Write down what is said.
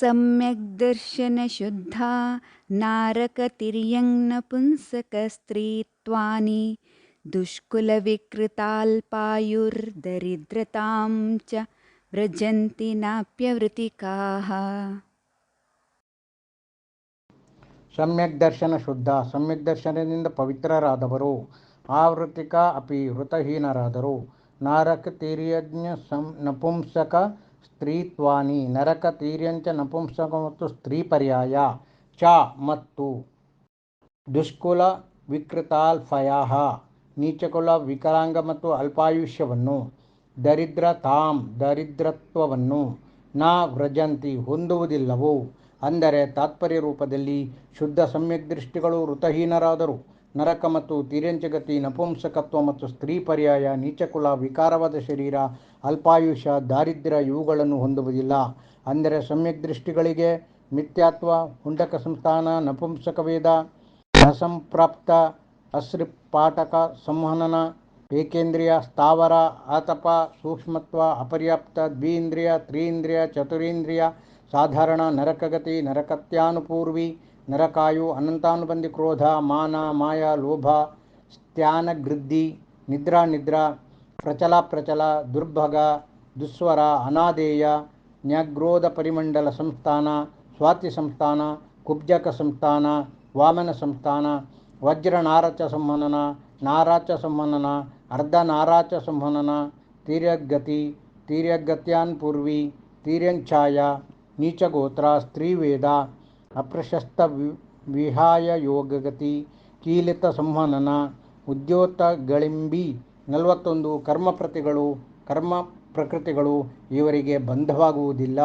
सम्यग्दर्शनशुद्धा नारकतिर्यङ्नपुंसकस्त्रीत्वानि दुष्कुलविकृताल्पायुर्दरिद्रतां च व्रजन्ति नाप्यवृतिकाः ಸಮ್ಯಕ್ ದರ್ಶನ ಶುದ್ಧ ಸಮ್ಯಕ್ ದರ್ಶನದಿಂದ ಪವಿತ್ರರಾದವರು ಆವೃತ್ತಿಕ ಅಪಿ ವೃತಹೀನರಾದರು ನಾರಕ ತೀರ್ಯಜ್ಞ ಸಂ ನಪುಂಸಕ ಸ್ತ್ರೀತ್ವಾನಿ ನರಕ ತೀರ್ಯಂಚ ನಪುಂಸಕ ಮತ್ತು ಸ್ತ್ರೀ ಪರ್ಯಾಯ ಚ ಮತ್ತು. ದುಷ್ಕುಲ ವಿಕೃತಾಲ್ಫಯ ನೀಚಕುಲ ವಿಕಲಾಂಗ ಮತ್ತು ಅಲ್ಪಾಯುಷ್ಯವನ್ನು. ದರಿದ್ರ ತಾಂ ದರಿದ್ರತ್ವವನ್ನು. ನಾ ವ್ರಜಂತಿ ಹೊಂದುವುದಿಲ್ಲವು. ಅಂದರೆ ತಾತ್ಪರ್ಯ ರೂಪದಲ್ಲಿ ಶುದ್ಧ ಸಮ್ಯಕ್ ದೃಷ್ಟಿಗಳು ಋತಹೀನರಾದರು ನರಕ ಮತ್ತು ತೀರ್ಯಂಚಗತಿ ನಪುಂಸಕತ್ವ ಮತ್ತು ಸ್ತ್ರೀ ಪರ್ಯಾಯ, ನೀಚಕುಲ, ವಿಕಾರವಾದ ಶರೀರ, ಅಲ್ಪಾಯುಷ್ಯ, ದಾರಿದ್ರ್ಯ ಇವುಗಳನ್ನು ಹೊಂದುವುದಿಲ್ಲ. ಅಂದರೆ ಸಮ್ಯಕ್ ದೃಷ್ಟಿಗಳಿಗೆ ಮಿಥ್ಯಾತ್ವ, ಹುಂಡಕ ಸಂಸ್ಥಾನ, ನಪುಂಸಕ ವೇದ, ಅಸಂಪ್ರಾಪ್ತ ಅಸೃಪಾಟಕ ಸಂವಹನನ, ಏಕೇಂದ್ರಿಯ, ಸ್ಥಾವರ, ಆತಪ, ಸೂಕ್ಷ್ಮತ್ವ, ಅಪರ್ಯಾಪ್ತ ದ್ವೀಂದ್ರಿಯ ತ್ರೀಂದ್ರಿಯ ಚತುರೀಂದ್ರಿಯ, ಸಾಧಾರಣ ನರಕಗತಿ, ನರಕತ್ಯಾನುಪೂರ್ವಿ నరకాయు అనంతానుబంధి క్రోధ మాన మాయా లోభ స్థానగృద్ధి నిద్ర నిద్ర ప్రచల ప్రచల దుర్భగ దుస్వర అనాదేయ న్యాగ్రోధ పరిమండల సంస్థాన స్వాతి సంస్థాన కుబ్జక సంస్థాన వామన సంస్థాన వజ్రనారచ సంహనన నారాచ సంహనన అర్ధనారాచ సంహనన తీర్యగతి తీర్యగత్యాన్ పూర్వీ తీర్యంఛాయ నీచగోత్ర స్త్రీవేద ಅಪ್ರಶಸ್ತ ವಿಹಾಯ ಯೋಗಗತಿ ಕೀಲಿತ ಸಂವಹನ ಉದ್ಯೋತ ಗಳಿಂಬಿ ನಲವತ್ತೊಂದು ಕರ್ಮ ಪ್ರತಿಗಳು ಕರ್ಮ ಪ್ರಕೃತಿಗಳು ಇವರಿಗೆ ಬಂಧವಾಗುವುದಿಲ್ಲ.